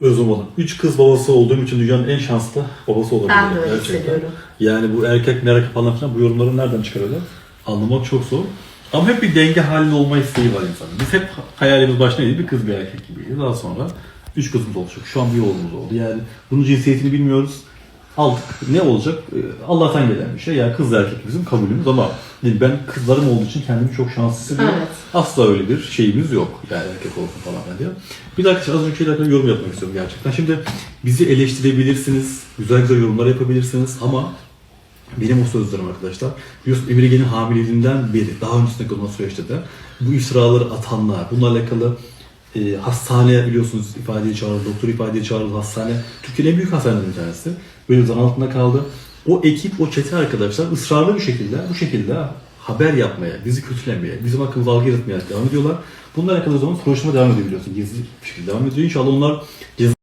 Özüm Hanım. Üç kız babası olduğum için dünyanın en şanslı babası olabilirim. Ben de öyle gerçekten. hissediyorum. Yani bu erkek merak falan filan bu yorumları nereden çıkarıyorlar? Anlamak çok zor. Ama hep bir denge halinde olma isteği var insanın. Biz hep hayalimiz başındaydı bir kız bir erkek gibiydi. Daha sonra üç kızımız olacak. Şu an bir oğlumuz oldu. Yani bunun cinsiyetini bilmiyoruz. Aldık. Ne olacak? Ee, Allah'tan gelen bir şey. Yani kız erkek bizim kabulümüz ama ben kızlarım olduğu için kendimi çok şanslı hissediyorum. Evet. Asla öyle bir şeyimiz yok. Yani erkek olsun falan diye. Bir dakika az önce şeylerden yorum yapmak istiyorum gerçekten. Şimdi bizi eleştirebilirsiniz, güzel güzel yorumlar yapabilirsiniz ama benim o sözlerim arkadaşlar. Biliyorsun Emre hamileliğinden beri, daha öncesindeki olan süreçte de bu iftiraları atanlar, bununla alakalı e, hastane biliyorsunuz ifadeye çağrıldı, doktor ifadeye çağrıldı hastane. Türkiye'nin en büyük hastanelerinden bir tanesi. Böyle zan altında kaldı. O ekip, o çete arkadaşlar ısrarlı bir şekilde bu şekilde haber yapmaya, bizi kötülemeye, bizim hakkımızda algı yaratmaya devam ediyorlar. Alakalı o zaman soruşturma devam ediyor biliyorsun. Gizli bir şekilde devam ediyor. İnşallah onlar ceza